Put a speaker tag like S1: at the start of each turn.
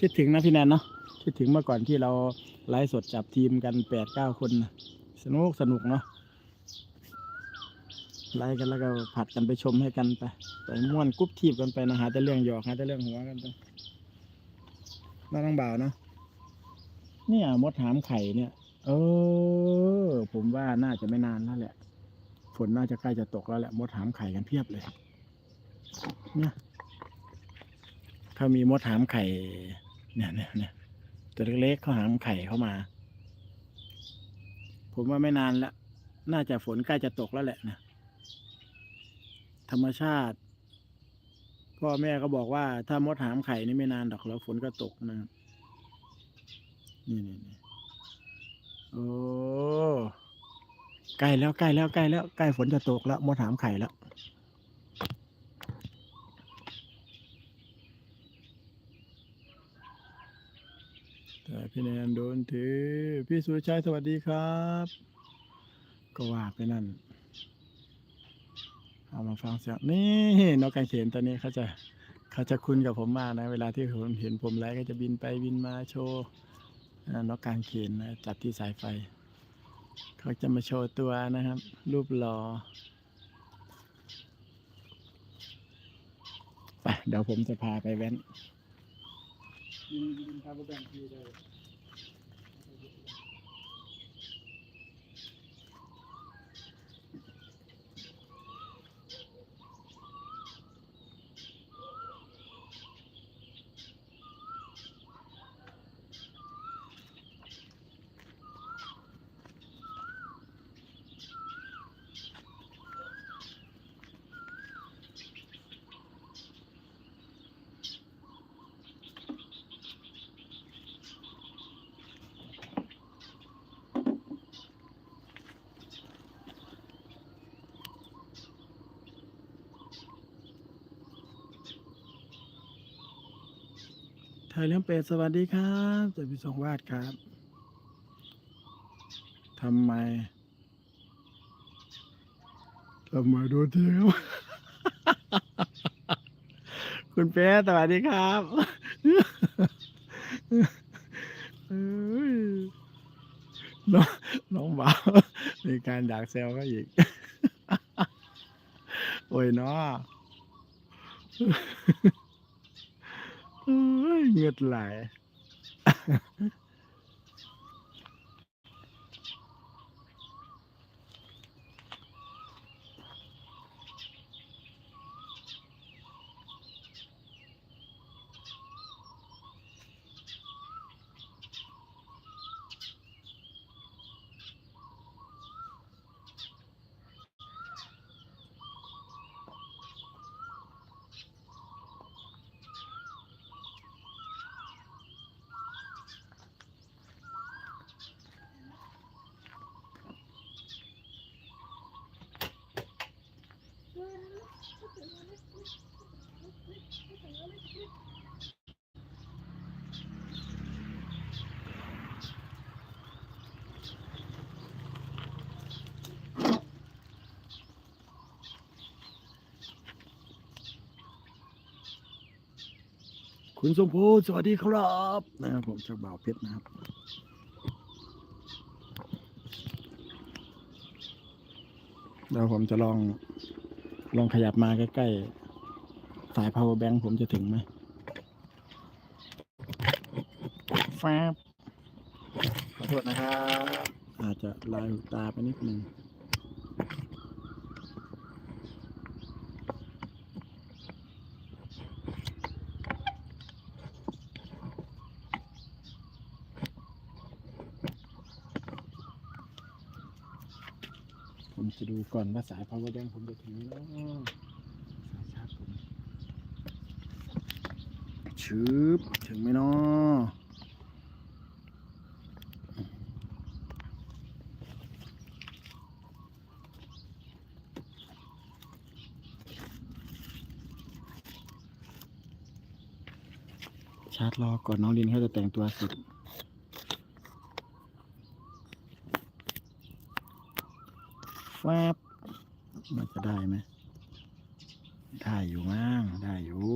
S1: คิดถึงนะพี่แนนเนาะคิดถึงเมื่อก่อนที่เราไลฟ์สดจับทีมกันแปดเก้าคน สนุกสนุกเนาะไลฟ์กันแล้วก็ผัดกันไปชมให้กันไปไปม่วนกุ๊บทีบกันไปนะหาแต่เรื่องหยอกหาแต่เรื่องหัวกันไปน่าต้องบ่าวนะเนี่ยมดหามไข่เนี่ย เออ ผมว่าน่าจะไม่นานแล้วแหละฝนน่าจะใกล้จะตกแล้วแหละมดหามไข่กันเพียบเลยเนี่ยถ้ามีมดหามไข่ เนี่ยเนี่ยเนี่ยตัวเล็กๆเขาหามไข่เข้ามา ผมว่าไม่นานแล้ว น่าจะฝนใกล้จะตกแล้วแหละนะ ธรรมชาติ พ่อแม่ก็บอกว่า ถ้ามดหามไข่นี่ไม่นานดอกแล้วฝนก็ตกนะนี่นี่นี่โอ้ใกล้แล้วใกล้แล้วใกล้แล้วใกล้ฝนจะตกแล้วมดหามไข่แล้ว แต่พี่แนนโดนถือ พี่สุรชัยสวัสดีครับ ก็ว่าไปนั่น เอามาฟังเสียงนี่นกกางเขนตัวนี้เขาจะเขาจะคุ้นกับผมมากนะ เวลาที่ผมเห็นผมไลฟ์ก็จะบินไปบินมาโชว์นกกางเขนนะจับที่สายไฟ เขาจะมาโชว์ตัวนะครับ รูปหล่อไปเดี๋ยวผมจะพาไปแว้น ยินยินพาไปแบ่งทีเลย ไทยเลี้ยงเป็ดสวัสดีครับจากพี่สงวาดครับทำไมทำไมโดนเที่ยวคุณเป็ดสวัสดีครับน้องน้องบ่าวมีการอยากแซวก็อีก โอ้ยเนาะ เอ้ยเหงือดไหล คุณสมภูสวัสดีครับนะครับผมจากบ่าวเพชรนะครับเดี๋ยวผมจะลองลองขยับมาใกล้ๆ สาย power bank ผมจะถึงไหมแฟบขอโทษนะครับ อาจจะลายหูตาไปนิดนึง ผมจะดูก่อนว่าสาย power bank ผมจะถึงไหมเนาะสายชาร์จผมชืบถึงไหมเนาะชาร์จรอก่อนน้องลินเขาจะแต่งตัวเสร็จ แฟบมันจะได้ไหมได้อยู่มั้งได้อยู่